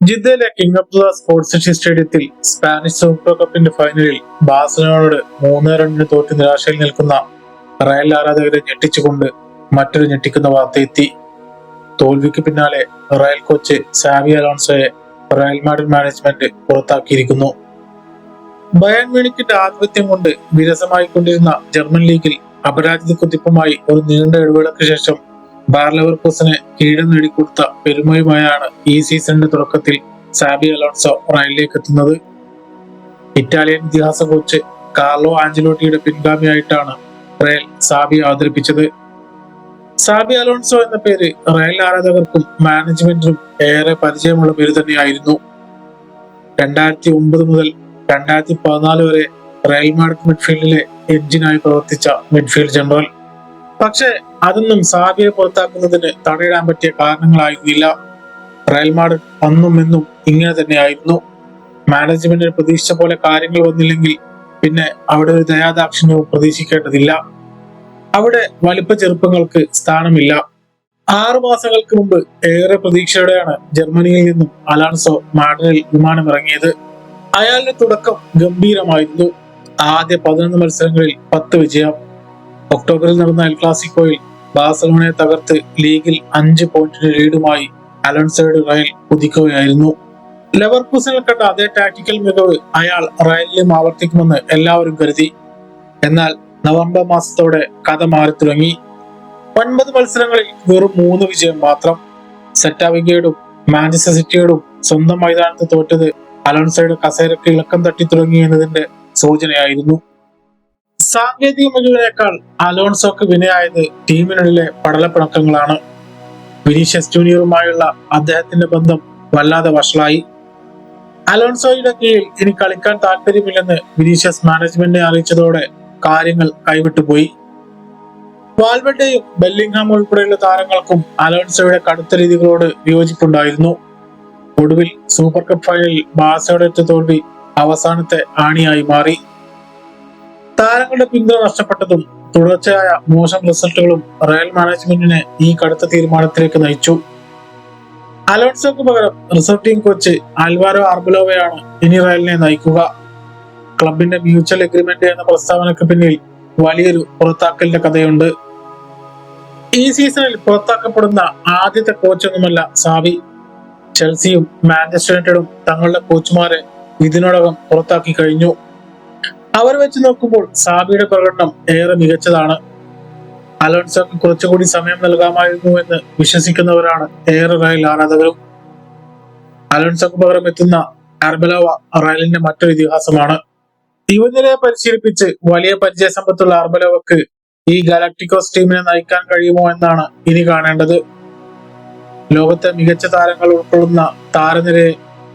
ജിദ്ദയിലെ king Abdullah sports city സ്റ്റേഡിയത്തിൽ Spanish super കപ്പിന്റെ ഫൈനലിൽ ബാഴ്സലോണയോട് മൂന്ന് റണ്ണിന് തോറ്റ് നിരാശയിൽ നിൽക്കുന്ന റയൽ ആരാധകരെ ഞെട്ടിച്ചുകൊണ്ട് മറ്റൊരു ഞെട്ടിക്കുന്ന വാർത്ത എത്തി തോൽവിക്ക് പിന്നാലെ റയൽ കോച്ച് സാവി അലോൺസോയെ റയൽ മാഡ്രിഡ് മാനേജ്മെന്റ് പുറത്താക്കിയിരിക്കുന്നു. ബയൺ മ്യൂണിക്കിന്റെ ആധിപത്യം കൊണ്ട് വിരസമായിക്കൊണ്ടിരുന്ന ജർമ്മൻ ലീഗിൽ അപരാജിത കുതിപ്പുമായി ഒരു നീണ്ട ഇടവേളയ്ക്ക് ശേഷം ബാർ ലെവർകൂസനെ കീഴം നേടിക്കൊടുത്ത പെരുമയുമായാണ് ഈ സീസണിന്റെ തുടക്കത്തിൽ സാബി അലോൺസോ റയലിലേക്ക് എത്തുന്നത്. ഇറ്റാലിയൻ ഇതിഹാസ കോച്ച് കാർലോ ആഞ്ചലോട്ടിയുടെ പിൻഗാമിയായിട്ടാണ് റയൽ സാബി അവതരിപ്പിച്ചത്. സാബി അലോൺസോ എന്ന പേര് റയൽ ആരാധകർക്കും മാനേജ്മെന്റിനും ഏറെ പരിചയമുള്ള പേര് തന്നെയായിരുന്നു. രണ്ടായിരത്തി ഒമ്പത് മുതൽ രണ്ടായിരത്തി പതിനാല് വരെ റയൽ മാഡ്രിഡ് മിഡ്ഫീൽഡിലെ എഞ്ചിനായി പ്രവർത്തിച്ച മിഡ്ഫീൽഡ് ജനറൽ പക്ഷേ അതൊന്നും സാബിയെ പുറത്താക്കുന്നതിന് തടയിടാൻ പറ്റിയ കാരണങ്ങളായിരുന്നില്ല. റയൽ മാഡ്രിഡ് അന്നും എന്നും ഇങ്ങനെ തന്നെയായിരുന്നു. മാനേജ്മെന്റിന് പ്രതീക്ഷിച്ച പോലെ കാര്യങ്ങൾ വന്നില്ലെങ്കിൽ പിന്നെ അവിടെ ഒരു ദയാദാക്ഷിണ്യവും പ്രതീക്ഷിക്കേണ്ടതില്ല. അവിടെ വലിപ്പ ചെറുപ്പങ്ങൾക്ക് സ്ഥാനമില്ല. ആറു മാസങ്ങൾക്ക് മുമ്പ് ഏറെ പ്രതീക്ഷയോടെയാണ് ജർമ്മനിയിൽ നിന്നും അലാൻസോ മാഡ്രിഡിൽ വിമാനമിറങ്ങിയത്. അയാളുടെ തുടക്കം ഗംഭീരമായിരുന്നു. ആദ്യ പതിനൊന്ന് മത്സരങ്ങളിൽ പത്ത് വിജയം. ഒക്ടോബറിൽ നടന്ന എൽ ക്ലാസിക്കോയിൽ ബാഴ്സലോണയെ തകർത്ത് ലീഗിൽ അഞ്ച് പോയിന്റിന് ലീഡുമായി അലൻസേഡ് റയൽ കുതിക്കുകയായിരുന്നു. ലെവർപൂസനിൽ കണ്ട അതേ ടാക്ടിക്കൽ മികവ് അയാൾ റയലിലും ആവർത്തിക്കുമെന്ന് എല്ലാവരും കരുതി. എന്നാൽ നവംബർ മാസത്തോടെ കഥ മാറി തുടങ്ങി. ഒൻപത് മത്സരങ്ങളിൽ വെറും മൂന്ന് വിജയം മാത്രം. സെറ്റാവിഗയോടും മാഞ്ചസ്റ്റർ സിറ്റിയോടും സ്വന്തം മൈതാനത്ത് തോറ്റത് അലോൺസോയുടെ കസേരക്ക് ഇളക്കം തട്ടി തുടങ്ങി എന്നതിന്റെ സൂചനയായിരുന്നു. സാങ്കേതിക മികവിനേക്കാൾ അലോൺസോക്ക് വിനയായത് ടീമിനുള്ളിലെ പടലപ്പിണക്കങ്ങളാണ്. വിനീഷ്യസ് ജൂനിയറുമായുള്ള അദ്ദേഹത്തിന്റെ ബന്ധം വല്ലാതെ വഷളായി. അലോൺസോയുടെ കീഴിൽ ഇനി കളിക്കാൻ താല്പര്യമില്ലെന്ന് വിനീഷ്യസ് മാനേജ്മെന്റിനെ അറിയിച്ചതോടെ കാര്യങ്ങൾ കൈവിട്ടുപോയി. വാൽവെഡയും ബെല്ലിംഗ്ഹാം ഉൾപ്പെടെയുള്ള താരങ്ങൾക്കും അലോൺസോയുടെ കടുത്ത രീതികളോട് വിയോജിപ്പുണ്ടായിരുന്നു. ഒടുവിൽ സൂപ്പർ കപ്പ് ഫൈനലിൽ ബാസയുടെ തോൽവി അവസാനത്തെ ആണിയായി മാറി. താരങ്ങളുടെ പിന്തുണ നഷ്ടപ്പെട്ടതും തുടർച്ചയായ മോശം റിസൾട്ടുകളും റയൽ മാനേജ്മെന്റിനെ ഈ കടുത്ത തീരുമാനത്തിലേക്ക് നയിച്ചു. അലോൺസോക്ക് പകരം റിസർവ് കോച്ച് ആൽവാരോ ആർബലോവയാണ് ഇനി റയലിനെ നയിക്കുക. ക്ലബിന്റെ മ്യൂച്വൽ എഗ്രിമെന്റ് എന്ന പ്രസ്താവനയ്ക്ക് പിന്നിൽ വലിയൊരു പുറത്താക്കലിന്റെ കഥയുണ്ട്. ഈ സീസണിൽ പുറത്താക്കപ്പെടുന്ന ആദ്യത്തെ കോച്ചൊന്നുമല്ല സാവി. ചെൽസിയും മാഞ്ചസ്റ്റർ യുണൈറ്റഡും തങ്ങളുടെ കോച്ചുമാരെ ഇതിനോടകം പുറത്താക്കി കഴിഞ്ഞു. അവർ വെച്ച് നോക്കുമ്പോൾ സാബിയുടെ പ്രകടനം ഏറെ മികച്ചതാണ്. അലോൺസോക്ക് കുറച്ചുകൂടി സമയം നൽകാമായിരുന്നു എന്ന് വിശ്വസിക്കുന്നവരാണ് ഏറെ റയൽ ആരാധകരും. അലോൺസോക്ക് പകരം എത്തുന്ന അർബലോവ റയലിന്റെ മറ്റൊരു ഇതിഹാസമാണ്. യുവനിരയെ പരിശീലിപ്പിച്ച് വലിയ സമ്പത്തുള്ള അർബലോവക്ക് ഈ ഗാലക്ടിക്കോസ് ടീമിനെ നയിക്കാൻ കഴിയുമോ എന്നാണ് ഇനി കാണേണ്ടത്. ലോകത്തെ മികച്ച താരങ്ങൾ ഉൾക്കൊള്ളുന്ന താരനിരയെ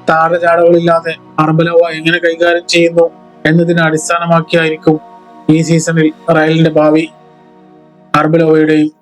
താരചാടകളില്ലാതെ അർബലോവ എങ്ങനെ കൈകാര്യം ചെയ്യുന്നു എന്നതിനെ അടിസ്ഥാനമാക്കിയായിരിക്കും ഈ സീസണിൽ റയലിന്റെ ഭാവി. അർബലോവയുടെയും